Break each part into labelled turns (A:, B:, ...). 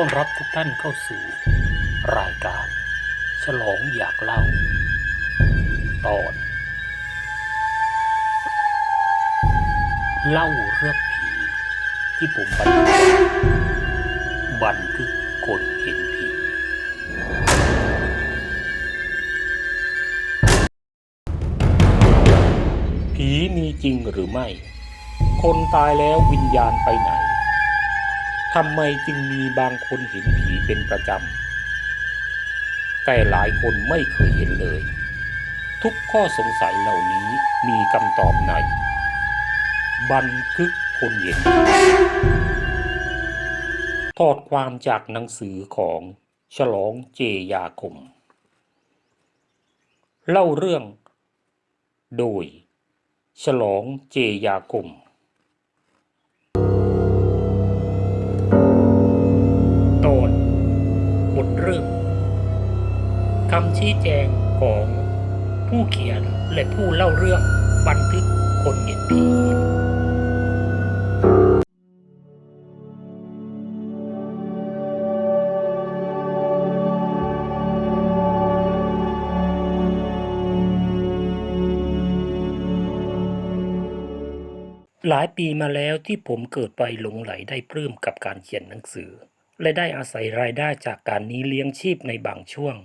A: ต้อนรับทุกท่านเข้าสู่รายการ ฉลองอยากเล่า ตอน เล่าเรื่องผี ที่ผมบันทึกบันทึกคนเห็นผีผีมีจริงหรือไม่ คนตายแล้ววิญญาณไปไหน ทำไมจึงมีบางคนเห็นผีเป็นประจำ แต่หลายคนไม่เคยเห็นเลย ทุกข้อสงสัยเหล่านี้มีคำตอบใน บันทึกคนเห็นถอดความจากหนังสือของฉลองเจยาคม เล่าเรื่องโดย ฉลองเจยาคม คำชี้แจงของผู้เขียนและผู้เล่าเรื่องบันทึกคนเห็นผีหลายปีมาแล้วที่ผมเกิดไปหลงไหลได้ปลื้มกับการเขียนหนังสือ และได้อาศัยรายได้จากการนี้เลี้ยงชีพในบางช่วง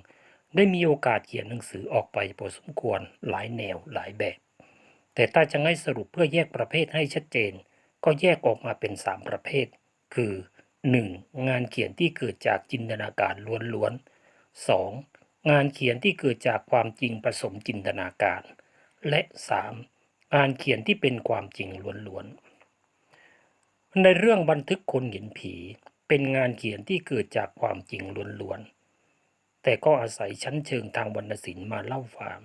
A: ได้มีโอกาสเขียนหนังสือออกไปพอสมควรหลายแนวหลายแบบ แต่ถ้าจะให้สรุปเพื่อแยกประเภทให้ชัดเจน ก็แยกออกมาเป็น 3 ประเภท คือ 1. งานเขียนที่เกิดจากจินตนาการล้วนๆ 2. งานเขียนที่เกิดจากความจริงผสมจินตนาการ และ 3. งานเขียนที่เป็นความจริงล้วนๆ ในเรื่องบันทึกคนเห็นผี เป็นงานเขียนที่เกิดจากความจริงล้วนๆ แต่ก็อาศัยชั้นเชิงทางวรรณศิลป์มาเล่าความ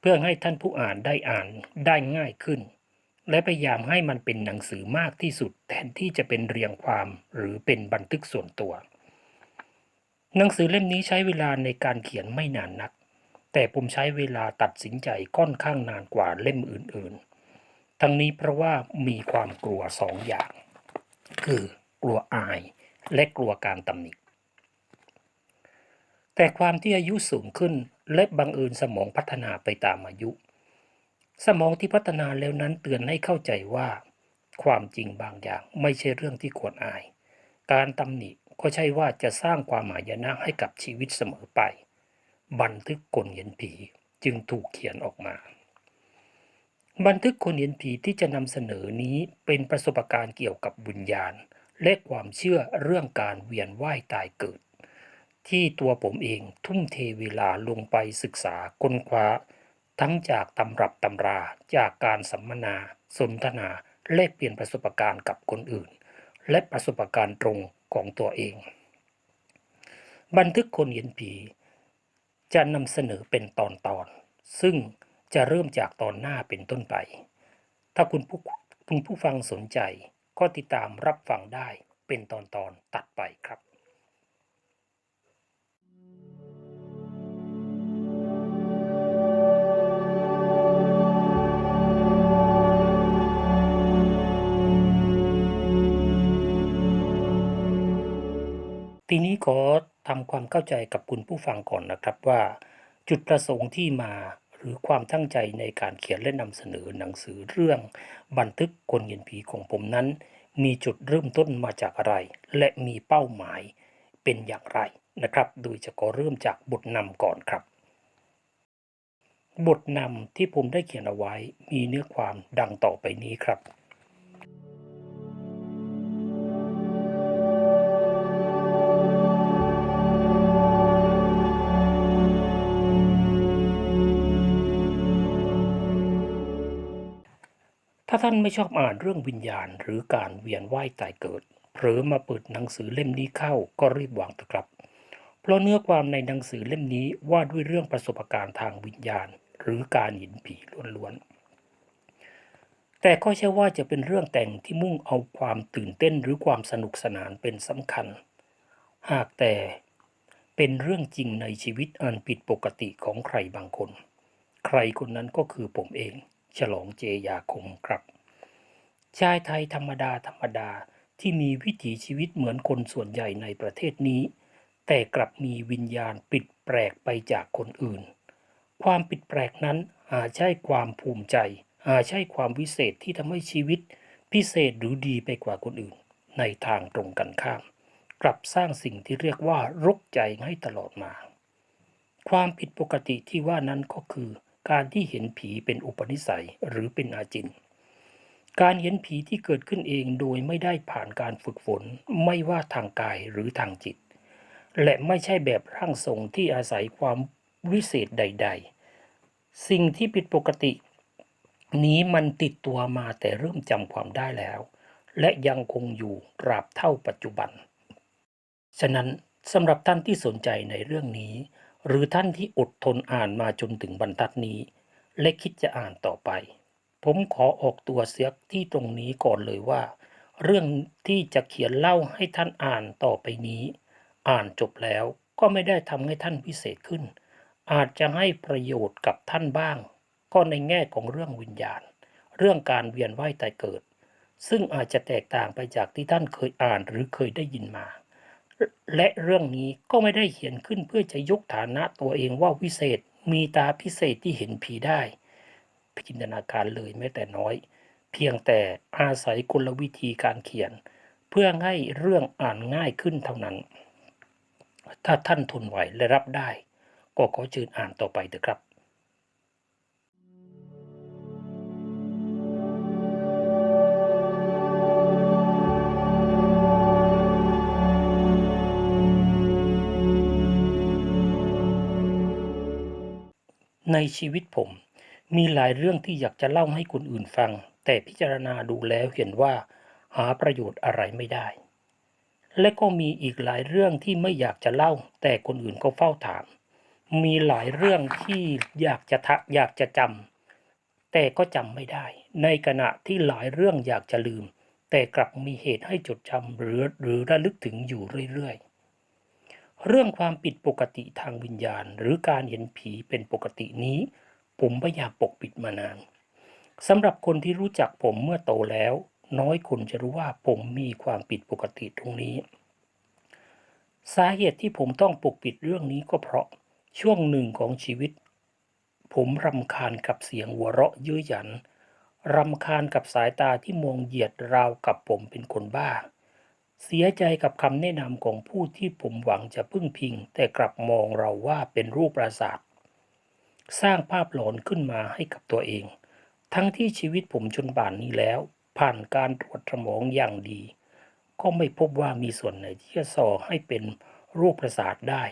A: เพื่อให้ท่านผู้อ่านได้อ่านได้ง่ายขึ้น และพยายามให้มันเป็นหนังสือมากที่สุดแทนที่จะเป็นเรียงความหรือเป็นบันทึกส่วนตัว หนังสือเล่มนี้ใช้เวลาในการเขียนไม่นานนัก แต่ผมใช้เวลาตัดสินใจค่อนข้างนานกว่าเล่มอื่นๆ ทั้งนี้เพราะว่ามีความกลัวสองอย่าง คือกลัวอายและกลัวการตำหนิ แต่ความที่อายุสูงขึ้นและบังเอิญสมองพัฒนาไปตามอายุ สมองที่พัฒนาแล้วนั้นเตือนให้เข้าใจว่า ความจริงบางอย่างไม่ใช่เรื่องที่ควรอาย การตำหนิก็ใช่ว่าจะสร้างความหมายนะให้กับชีวิตเสมอไป บันทึกคนเห็นผีจึงถูกเขียนออกมา บันทึกคนเห็นผีที่จะนำเสนอนี้เป็นประสบการณ์เกี่ยวกับวิญญาณ และความเชื่อเรื่องการเวียนว่ายตายเกิด ที่ตัวผมเองทุ่มเทเวลาลงไปศึกษาค้นคว้า ทั้งจากตำรับตำราจากการสัมมนา สนทนาแลกเปลี่ยนประสบการณ์กับคนอื่น และประสบการณ์ตรงของตัวเอง บันทึกคนเห็นผี จะนำเสนอเป็นตอนตอนๆซึ่งจะเริ่มจากตอนหน้าเป็นต้นไป ถ้าคุณผู้คุณผู้ฟังสนใจ ก็ติดตามรับฟังได้เป็นตอนตอนๆตัดไปครับ ทีนี้ขอทำความเข้าใจกับคุณผู้ฟังก่อนนะครับว่า จุดประสงค์ที่มาหรือความตั้งใจในการเขียนและนำเสนอหนังสือเรื่องบันทึกคนเห็นผีของผมนั้น มีจุดเริ่มต้นมาจากอะไร และมีเป้าหมายเป็นอย่างไรนะครับ โดยจะขอเริ่มจากบทนำก่อนครับ บทนำที่ผมได้เขียนเอาไว้มีเนื้อความดังต่อไปนี้ครับ ถ้าท่านไม่ชอบอ่านเรื่องวิญญาณ หรือการเวียนว่ายตายเกิดเผลอมาเปิดหนังสือเล่มนี้เข้าก็รีบวางเถอะครับ เพราะเนื้อความในหนังสือเล่มนี้ว่าด้วยเรื่องประสบการณ์ทางวิญญาณ หรือการเห็นผีล้วนๆ แต่ก็ใช่ว่าจะเป็นเรื่องแต่งที่มุ่งเอาความตื่นเต้นหรือความสนุกสนานเป็นสำคัญ หากแต่เป็นเรื่องจริงในชีวิตอันผิดปกติของใครบางคน ใครคนนั้นก็คือผมเอง ฉลองเจยาคมครับ ชายไทยธรรมดาธรรมดาที่มีวิถีชีวิตเหมือนคนส่วนใหญ่ในประเทศนี้ แต่กลับมีวิญญาณปิดแปลกไปจากคนอื่น ความผิดแปลกนั้นอาจใช่ความภูมิใจ อาจใช่ความวิเศษที่ทำให้ชีวิต พิเศษหรือดีไปกว่าคนอื่น ในทางตรงกันข้าม กลับสร้างสิ่งที่เรียกว่ารกใจให้ตลอดมา ความผิดปกติที่ว่านั้นก็คือ การที่เห็นผีเป็นอุปนิสัยหรือเป็นอาจิน การเห็นผีที่เกิดขึ้นเองโดยไม่ได้ผ่านการฝึกฝน ไม่ว่าทางกายหรือทางจิต และไม่ใช่แบบร่างทรงที่อาศัยความวิเศษใด ๆ สิ่งที่ผิดปกติ นี้มันติดตัวมาแต่เริ่มจำความได้แล้ว และยังคงอยู่ตราบเท่าปัจจุบัน ฉะนั้นสำหรับท่านที่สนใจในเรื่องนี้ หรือท่านที่อดทนอ่านมาจนถึงบรรทัดนี้ และคิดจะอ่านต่อไป ผมขอออกตัวเสียที่ตรงนี้ก่อนเลยว่า เรื่องที่จะเขียนเล่าให้ท่านอ่านต่อไปนี้ อ่านจบแล้วก็ไม่ได้ทำให้ท่านพิเศษขึ้น อาจจะให้ประโยชน์กับท่านบ้าง ก็ในแง่ของเรื่องวิญญาณ เรื่องการเวียนว่ายตายเกิด ซึ่งอาจจะแตกต่างไปจากที่ท่านเคยอ่านหรือเคยได้ยินมา และเรื่องนี้ก็ไม่ได้เขียนขึ้นเพื่อจะยกฐานะตัวเองว่าวิเศษ มีตาพิเศษที่เห็นผีได้จินตนาการเลยแม้แต่น้อย เพียงแต่อาศัยกลวิธีการเขียน เพื่อให้เรื่องอ่านง่ายขึ้นเท่านั้น ถ้าท่านทนไหวและรับได้ ก็ขอเชิญอ่านต่อไปเถอะครับ ในชีวิตผม มีหลายเรื่องที่อยากจะเล่าให้คนอื่นฟัง แต่พิจารณาดูแล้วเห็นว่า หาประโยชน์อะไรไม่ได้ และก็มีอีกหลายเรื่องที่ไม่อยากจะเล่า แต่คนอื่นก็เฝ้าถาม มีหลายเรื่องที่อยากจะทะอยากจะจำแต่ก็จำไม่ได้ ในขณะที่หลายเรื่องอยากจะลืม แต่กลับมีเหตุให้จดจำหรือหรือระลึกถึงอยู่เรื่อยๆ เรื่องความผิดปกติทางวิญญาณ หรือการเห็นผีเป็นปกตินี้ ผมไม่อยากปกปิดมานานสำหรับคนที่รู้จักผมเมื่อโตแล้ว น้อยคนจะรู้ว่าผมมีความผิดปกติตรงนี้ สาเหตุที่ผมต้องปกปิดเรื่องนี้ก็เพราะช่วงหนึ่งของชีวิต ผมรำคาญกับเสียงหัวเราะเย้ยหยันรำคาญกับสายตาที่มองเหยียดราวกับผมเป็นคนบ้า เสียใจกับคำแนะนำของผู้ที่ผมหวังจะพึ่งพิง แต่กลับมองเราว่าเป็นรูปประสาทสร้างภาพหลอนขึ้นมาให้กับตัวเอง ทั้งที่ชีวิตผมจนป่านนี้แล้ว ผ่านการตรวจสมองอย่างดี ก็ไม่พบว่ามีส่วนไหนที่จะส่อให้เป็นโรคประสาทได้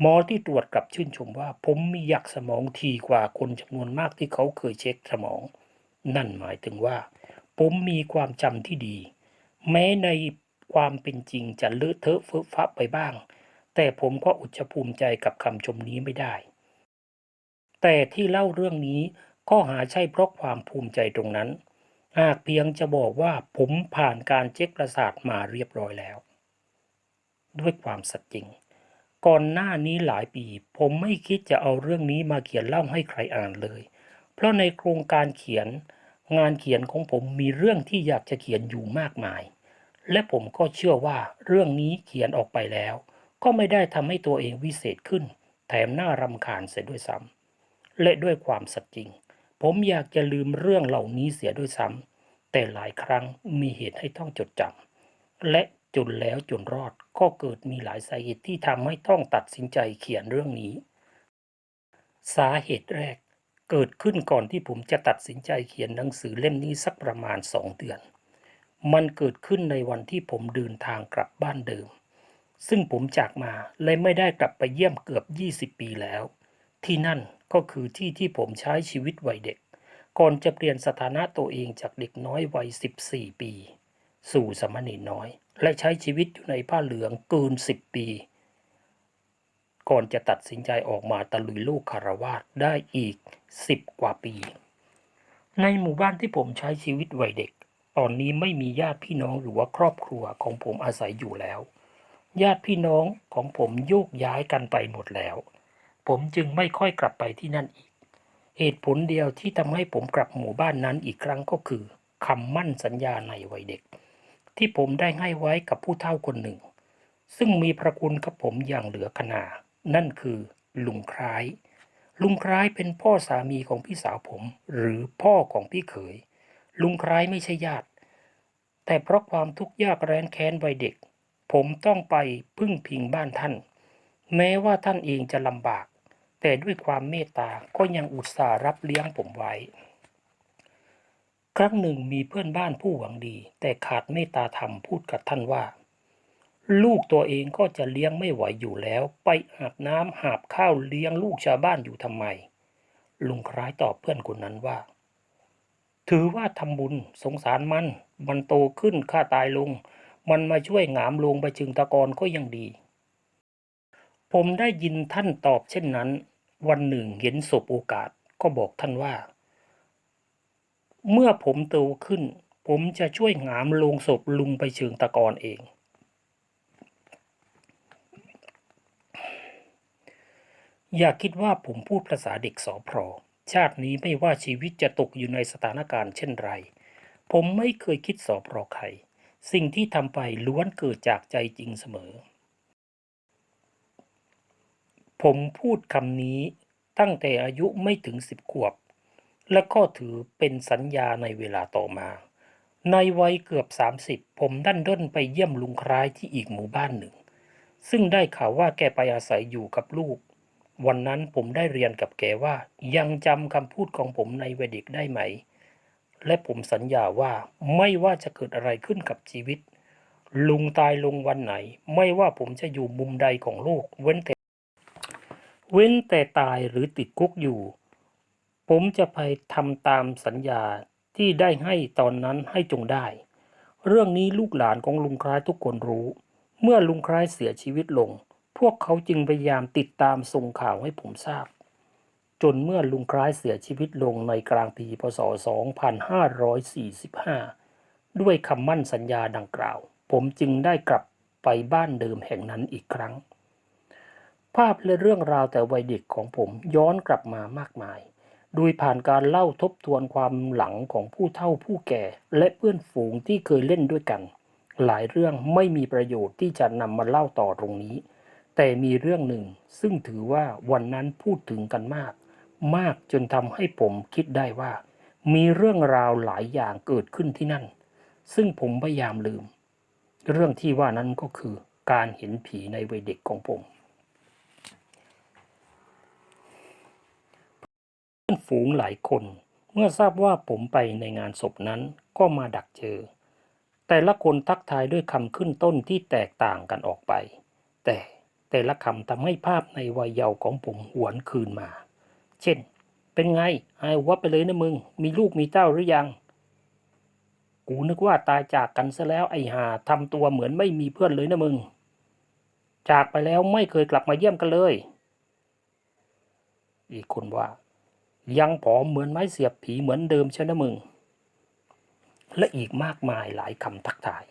A: หมอที่ตรวจกลับชื่นชมว่า ผมมีหยักสมองทีกว่าคนจำนวนมากที่เขาเคยเช็คสมอง นั่นหมายถึงว่า ผมมีความจำที่ดี แม้ในความเป็นจริงจะเลอะเทอะเฟอะฟะไปบ้าง แต่ผมก็อดจภูมิใจกับคำชมนี้ไม่ได้ แต่ที่เล่าเรื่องนี้ก็หาใช่เพราะความภูมิใจตรงนั้น หากเพียงจะบอกว่าผมผ่านการเช็คประสาทมาเรียบร้อยแล้ว ด้วยความสัตย์จริง ก่อนหน้านี้หลายปี ผมไม่คิดจะเอาเรื่องนี้มาเขียนเล่าให้ใครอ่านเลย เพราะในโครงการเขียนงานเขียนของผมมีเรื่องที่อยากจะเขียนอยู่มากมาย และผมก็เชื่อว่าเรื่องนี้เขียนออกไปแล้ว ก็ไม่ได้ทำให้ตัวเองวิเศษขึ้น แถมน่ารำคาญเสียด้วยซ้ำและด้วยความสัตย์จริง ผมอยากจะลืมเรื่องเหล่านี้เสียด้วยซ้ำแต่หลายครั้งมีเหตุให้ต้องจดจำและจนแล้วจนรอดก็เกิดมีหลายสาเหตุที่ทำให้ต้องตัดสินใจเขียนเรื่องนี้ สาเหตุแรกเกิดขึ้นก่อนที่ผมจะตัดสินใจเขียนหนังสือเล่มนี้สักประมาณสองเดือน มันเกิดขึ้นในวันที่ผมเดินทางกลับบ้านเดิม ซึ่งผมจากมาและไม่ได้กลับไปเยี่ยมเกือบ 20 ปีแล้ว ที่นั่นก็คือที่ที่ผมใช้ชีวิตวัยเด็ก ก่อนจะเปลี่ยนสถานะตัวเองจากเด็กน้อยวัย 14 ปี สู่สามณรน้อย และใช้ชีวิตอยู่ในผ้าเหลืองเกิน 10 ปี ก่อนจะตัดสินใจออกมาตะลุยลูกคารวาสได้อีก 10 กว่าปี ในหมู่บ้านที่ผมใช้ชีวิตวัยเด็ก ตอนนี้ไม่มีญาติพี่น้องหรือว่าครอบครัวของผมอาศัยอยู่แล้ว ญาติพี่น้องของผมโยกย้ายกันไปหมดแล้ว ผมจึงไม่ค่อยกลับไปที่นั่นอีก เหตุผลเดียวที่ทำให้ผมกลับหมู่บ้านนั้นอีกครั้งก็คือคำมั่นสัญญาในวัยเด็ก ที่ผมได้ให้ไว้กับผู้เฒ่าคนหนึ่ง ซึ่งมีพระคุณกับผมอย่างเหลือขนา นั่นคือลุงคล้าย ลุงคล้ายเป็นพ่อสามีของพี่สาวผม หรือพ่อของพี่เขยลุงคล้ายไม่ใช่ญาติ แต่เพราะความทุกข์ยากแร้นแค้นวัยเด็ก ผมต้องไปพึ่งพิงบ้านท่าน แม้ว่าท่านเองจะลำบาก แต่ด้วยความเมตตาก็ยังอุตส่าห์รับเลี้ยงผมไว้ ครั้งหนึ่งมีเพื่อนบ้านผู้หวังดี แต่ขาดเมตตาธรรมพูดกับท่านว่า ลูกตัวเองก็จะเลี้ยงไม่ไหวอยู่แล้ว ไปอาบน้ำหาบข้าวเลี้ยงลูกชาวบ้านอยู่ทำไม ลุงคล้ายตอบเพื่อนคนนั้นว่า ถือว่าทำบุญสงสารมัน มันโตขึ้นข้าตายลง มันมาช่วยหงามลงไปจึงตะกอนก็ยังดี ผมได้ยินท่านตอบเช่นนั้น วันหนึ่งเห็นศพโอกาสก็บอกท่านว่า เมื่อผมโตขึ้น ผมจะช่วยหงามลงศพลุงไปเชิงตะกอนเองอย่าคิดว่าผมพูดภาษาเด็กสอพรอ ชาตินี้ไม่ว่าชีวิตจะตกอยู่ในสถานการณ์เช่นไร ผมไม่เคยคิดสอพรอใคร สิ่งที่ทำไปล้วนเกิดจากใจจริงเสมอ ผมพูดคำนี้ตั้งแต่อายุไม่ถึงสิบขวบ และก็ถือเป็นสัญญาในเวลาต่อมา ในวัยเกือบ 30 ผมดันด้นไปเยี่ยมลุงคล้ายที่อีกหมู่บ้านหนึ่ง ซึ่งได้ข่าวว่าแกไปอาศัยอยู่กับลูก วันนั้นผมได้เรียนกับแกว่า ยังจำคำพูดของผมในเวด็กได้ไหม และผมสัญญาว่าไม่ว่าจะเกิดอะไรขึ้นกับชีวิต ลุงตายลงวันไหน ไม่ว่าผมจะอยู่มุมใดของโลก เว้นแต่ เว้นแต่ตายหรือติดคุกอยู่ ผมจะไปทำตามสัญญาที่ได้ให้ตอนนั้นให้จงได้ เรื่องนี้ลูกหลานของลุงคล้ายทุกคนรู้ เมื่อลุงคล้ายเสียชีวิตลง พวกเขาจึงพยายามติดตามส่งข่าวให้ผมทราบ จนเมื่อลุงคล้ายเสียชีวิตลงในกลางปีพศ 2545 ด้วยคำมั่นสัญญาดังกล่าว ผมจึงได้กลับไปบ้านเดิมแห่งนั้นอีกครั้ง ภาพและเรื่องราวแต่วัยเด็กของผมย้อนกลับมามากมาย โดยผ่านการเล่าทบทวนความหลังของผู้เฒ่าผู้แก่ และเพื่อนฝูงที่เคยเล่นด้วยกัน หลายเรื่องไม่มีประโยชน์ที่จะนำมาเล่าต่อตรงนี้ แต่มีเรื่องหนึ่ง ซึ่งถือว่าวันนั้นพูดถึงกันมาก มากจนทำให้ผมคิดได้ว่า มีเรื่องราวหลายอย่างเกิดขึ้นที่นั่น ซึ่งผมพยายามลืม เรื่องที่ว่านั้นก็คือการเห็นผีในวัยเด็กของผมเพื่อนฝูงหลายคน เมื่อทราบว่าผมไปในงานศพนั้นก็มาดักเจอ แต่ละคนทักทายด้วยคำขึ้นต้นที่แตกต่างกันออกไป แต่ แต่ละคำทำให้ภาพในวัยเยาว์ของผมหวนคืนมา เช่น เป็นไงหายวับไปเลยนะมึง มีลูกมีเต้าหรือยัง กูนึกว่าตายจากกันซะแล้วไอ้หาทำตัวเหมือนไม่มีเพื่อนเลยนะมึง จากไปแล้วไม่เคยกลับมาเยี่ยมกันเลย อีกคนว่า ยังผอมเหมือนไม้เสียบผีเหมือนเดิมใช่นะมึง และอีกมากมายหลายคำทักทาย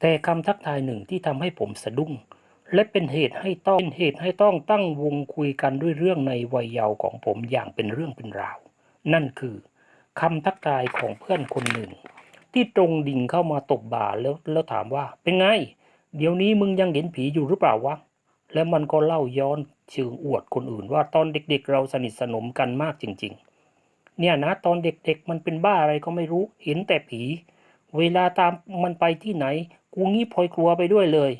A: แต่คำทักทายหนึ่งที่ทำให้ผมสะดุ้ง และเป็นเหตุให้ต้องเป็นเหตุให้ต้องตั้งวงคุยกันด้วยเรื่องในวัยเยาว์ของผมอย่างเป็นเรื่องเป็นราว นั่นคือคำทักทายของเพื่อนคนหนึ่ง ที่ตรงดิ่งเข้ามาตบบ่าแล้วแล้วถามว่า เป็นไง เดี๋ยวนี้มึงยังเห็นผีอยู่หรือเปล่าวะแล้วมันก็เล่าย้อนเชิงอวดคนอื่นว่าตอนเด็กๆ เราสนิทสนมกันมากจริง ๆ เนี่ยนะตอนเด็กๆ มันเป็นบ้าอะไรก็ไม่รู้เห็นแต่ผี เวลาตามมันไปที่ไหน กูงี้พลอยกลัวไปด้วยเลย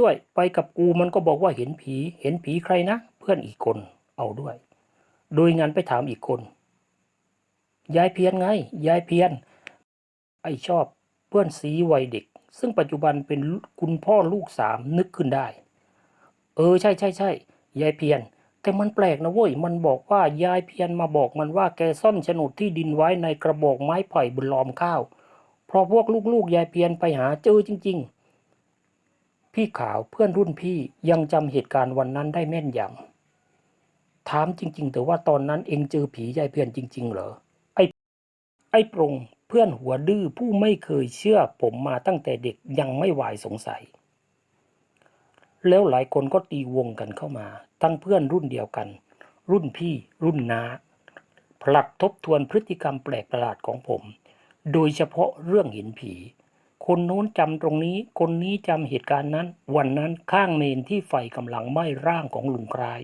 A: ด้วยไปกับกูมันก็บอกว่าเห็นผี เห็นผีใครนะ เพื่อนอีกคนเอาด้วย โดยงานไปถามอีกคน ยายเพียนไง ยายเพียน ไอชอบเพื่อนสีวัยเด็ก ซึ่งปัจจุบันเป็นคุณพ่อลูกสามนึกขึ้นได้ เออใช่ใช่ใช่ยายเพียน แต่มันแปลกนะเว้ยมันบอกว่ายายเพียนมาบอกมันว่าแกซ่อนโฉนดที่ดินไว้ในกระบอกไม้ไผ่บนลอมข้าวเพราะพวกลูกๆยายเพียนไปหาเจอจริง ๆ พี่ขาวเพื่อนรุ่นพี่ยังจำเหตุการณ์วันนั้นได้แม่นยำถามจริง ๆ แต่ว่าตอนนั้นเองเจอผียายเพียนจริง ๆ เหรอ ไอ้ไอ้ปรงเพื่อนหัวดื้อผู้ไม่เคยเชื่อผมมาตั้งแต่เด็กยังไม่หวายสงสัย แล้วหลายคนก็ตีวงกันเข้ามา ทั้งเพื่อนรุ่นเดียวกัน รุ่นพี่รุ่นน้าผลัดทบทวนพฤติกรรมแปลกประหลาดของผม โดยเฉพาะเรื่องเห็นผี คนโน้นจำตรงนี้ คนนี้จำเหตุการณ์นั้น วันนั้นข้างเมนที่ไฟกำลังไหม้ร่างของลุงคล้าย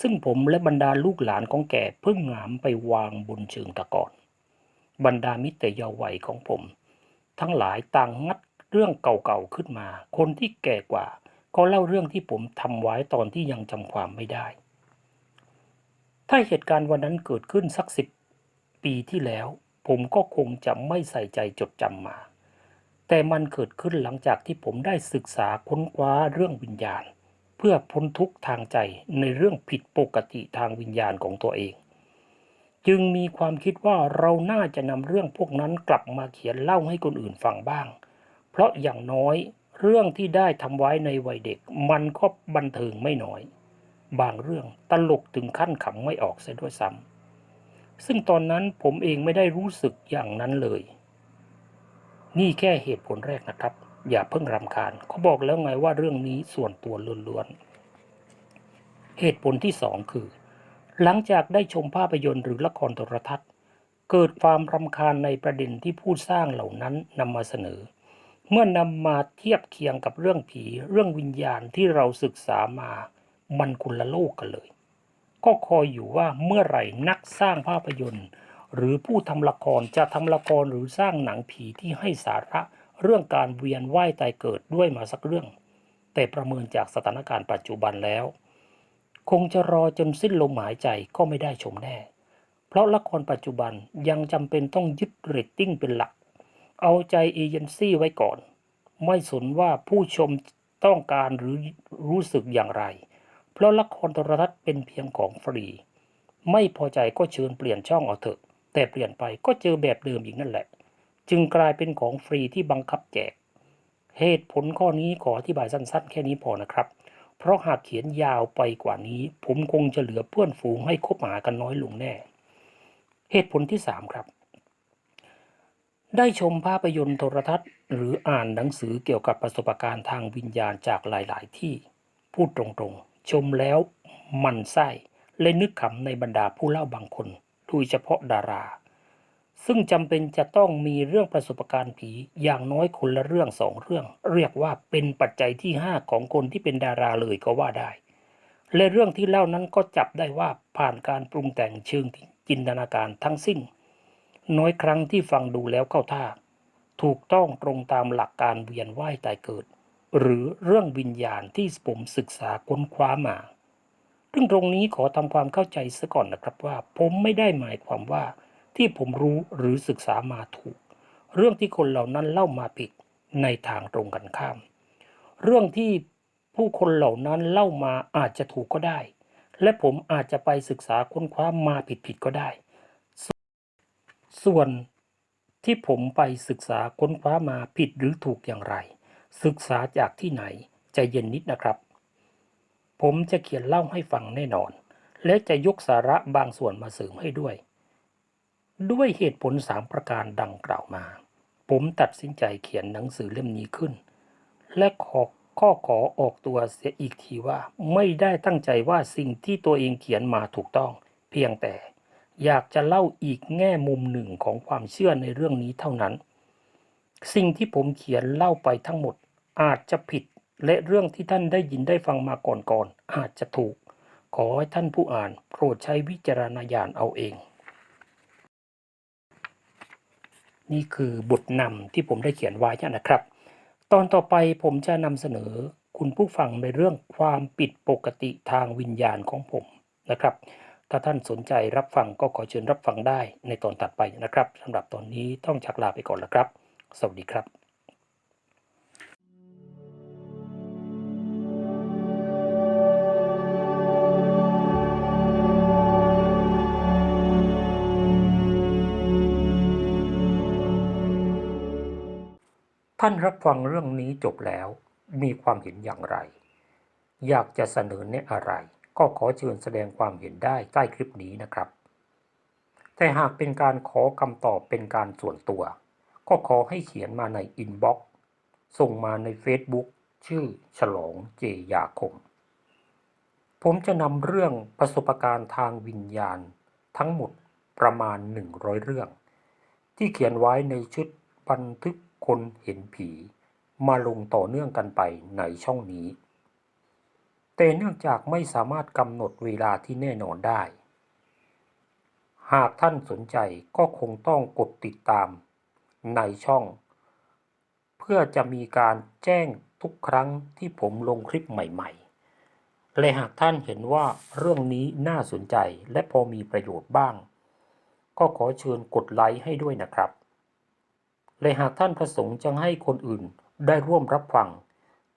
A: ซึ่งผมและบรรดาลูกหลานของแกเพิ่งหงามไปวางบนเชิงตะกอนบรรดามิตรเยาว์วัยของผม ทั้งหลายต่างงัดเรื่องเก่าๆขึ้นมา คนที่แก่กว่า ก็เล่าเรื่องที่ผมทำไว้ตอนที่ยังจำความไม่ได้ ถ้าเหตุการณ์วันนั้นเกิดขึ้นสักสิบปีที่แล้ว ผมก็คงจะไม่ใส่ใจจดจำมา แต่มันเกิดขึ้นหลังจากที่ผมได้ศึกษาค้นคว้าเรื่องวิญญาณ เพื่อพ้นทุกข์ทางใจในเรื่องผิดปกติทางวิญญาณของตัวเอง จึงมีความคิดว่าเราน่าจะนำเรื่องพวกนั้นกลับมาเขียนเล่าให้คนอื่นฟังบ้าง เพราะอย่างน้อยเรื่องที่ได้ทำไว้ในวัยเด็ก มันก็บันเทิงไม่น้อย บางเรื่องตลกถึงขั้นขำไม่ออกเสียด้วยซ้ำซึ่งตอนนั้นผมเองไม่ได้รู้สึกอย่างนั้นเลย นี่แค่เหตุผลแรกนะครับ อย่าเพิ่งรำคาญเขาบอกแล้วไงว่าเรื่องนี้ส่วนตัวล้วนๆเหตุผลที่สองคือ หลังจากได้ชมภาพยนตร์หรือละครโทรทัศน์ เกิดความรำคาญในประเด็นที่ผู้สร้างเหล่านั้นนำมาเสนอ เมื่อนำมาเทียบเคียงกับเรื่องผี เรื่องวิญญาณที่เราศึกษามามันคนละโลกกันเลย ก็คอยอยู่ว่าเมื่อไหร่นักสร้างภาพยนตร์ หรือผู้ทำละครจะทำละครหรือสร้างหนังผีที่ให้สาระเรื่องการเวียนว่ายตายเกิดด้วยมาสักเรื่อง แต่ประเมินจากสถานการณ์ปัจจุบันแล้ว คงจะรอจนสิ้นลมหายใจก็ไม่ได้ชมแน่ เพราะละครปัจจุบันยังจำเป็นต้องยึดเรตติ้งเป็นหลัก เอาใจเอเจนซี่ไว้ก่อน ไม่สนว่าผู้ชมต้องการหรือรู้สึกอย่างไร เพราะละครโทรทัศน์เป็นเพียงของฟรี ไม่พอใจก็เชิญเปลี่ยนช่องเอาเถอะ แต่เปลี่ยนไปก็เจอแบบเดิมอีกนั่นแหละ จึงกลายเป็นของฟรีที่บังคับแจก เหตุผลข้อนี้ขออธิบายสั้นๆ แค่นี้พอนะครับ เพราะหากเขียนยาวไปกว่านี้ ผมคงจะเหลือเพื่อนฝูงให้คบหากันน้อยลงแน่ เหตุผลที่สามครับ ได้ชมภาพยนตร์โทรทัศน์ หรืออ่านหนังสือเกี่ยวกับประสบการณ์ทางวิญญาณจากหลาย ๆ ที่ พูดตรงๆ ชมแล้วมันไส้และนึกขำในบรรดาผู้เล่าบางคน โดยเฉพาะดารา ซึ่งจำเป็นจะต้องมีเรื่องประสบการณ์ผีอย่างน้อยคนละเรื่องสองเรื่อง เรียกว่าเป็นปัจจัยที่ห้าของคนที่เป็นดาราเลยก็ว่าได้ และเรื่องที่เล่านั้นก็จับได้ว่าผ่านการปรุงแต่งเชิงจินตนาการทั้งสิ้น น้อยครั้งที่ฟังดูแล้วเข้าท่า ถูกต้องตรงตามหลักการเวียนว่ายตายเกิด หรือเรื่องวิญญาณที่ผมศึกษาค้นคว้ามา ซึ่งตรงนี้ขอทำความเข้าใจซะก่อนนะครับว่า ผมไม่ได้หมายความว่าที่ผมรู้หรือศึกษามาถูก เรื่องที่คนเหล่านั้นเล่ามาผิดในทางตรงกันข้าม เรื่องที่ผู้คนเหล่านั้นเล่ามาอาจจะถูกก็ได้ และผมอาจจะไปศึกษาค้นคว้ามาผิดๆก็ได้ ส่วนที่ผมไปศึกษาค้นคว้ามาผิดหรือถูกอย่างไร ศึกษาจากที่ไหน ใจเย็นนิดนะครับ ผมจะเขียนเล่าให้ฟังแน่นอน และจะยกสาระบางส่วนมาเสริมให้ด้วย ด้วยเหตุผลสามประการดังกล่าวมา ผมตัดสินใจเขียนหนังสือเล่มนี้ขึ้น และขอข้อขอออกตัวเสียอีกทีว่า ไม่ได้ตั้งใจว่าสิ่งที่ตัวเองเขียนมาถูกต้อง เพียงแต่อยากจะเล่าอีกแง่มุมหนึ่งของความเชื่อในเรื่องนี้เท่านั้น สิ่งที่ผมเขียนเล่าไปทั้งหมดอาจจะผิด และเรื่องที่ท่านได้ยินได้ฟังมาก่อนๆอาจจะถูก ขอให้ท่านผู้อ่านโปรดใช้วิจารณญาณเอาเอง นี่คือบทนำที่ผมได้เขียนไว้นะครับ ตอนต่อไปผมจะนำเสนอคุณผู้ฟังในเรื่องความผิดปกติทางวิญญาณของผมนะครับ ถ้าท่านสนใจรับฟังก็ขอเชิญรับฟังได้ในตอนถัดไปนะครับสำหรับตอนนี้ต้องจากลาไปก่อนแล้วครับ สวัสดีครับ ท่านรับฟังเรื่องนี้จบแล้วมีความเห็นอย่างไร อยากจะเสนอแนะอะไร ก็ขอเชิญแสดงความเห็นได้ใต้คลิปนี้นะครับ แต่หากเป็นการขอคำตอบเป็นการส่วนตัว ก็ขอให้เขียนมาในอินบ็อกซ์ส่งมาใน Facebook ชื่อฉลองเจยาคม ผมจะนำเรื่องประสบการณ์ทางวิญญาณ ทั้งหมดประมาณ 100 เรื่อง ที่เขียนไว้ในชุดบันทึก คนเห็นผี มาลงต่อเนื่องกันไปในช่องนี้ แต่เนื่องจากไม่สามารถกำหนดเวลาที่แน่นอนได้ หากท่านสนใจก็คงต้องกดติดตามในช่อง เพื่อจะมีการแจ้งทุกครั้งที่ผมลงคลิปใหม่ ๆ และหากท่านเห็นว่าเรื่องนี้น่าสนใจและพอมีประโยชน์บ้าง ก็ขอเชิญกดไลค์ให้ด้วยนะครับ และหากท่านประสงค์จะให้คนอื่นได้ร่วมรับฟัง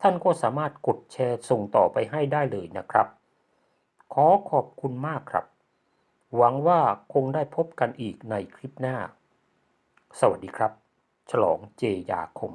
A: ท่านก็สามารถกดแชร์ส่งต่อไปให้ได้เลยนะครับ ขอขอบคุณมากครับ หวังว่าคงได้พบกันอีกในคลิปหน้า สวัสดีครับ ฉลองเจยาคม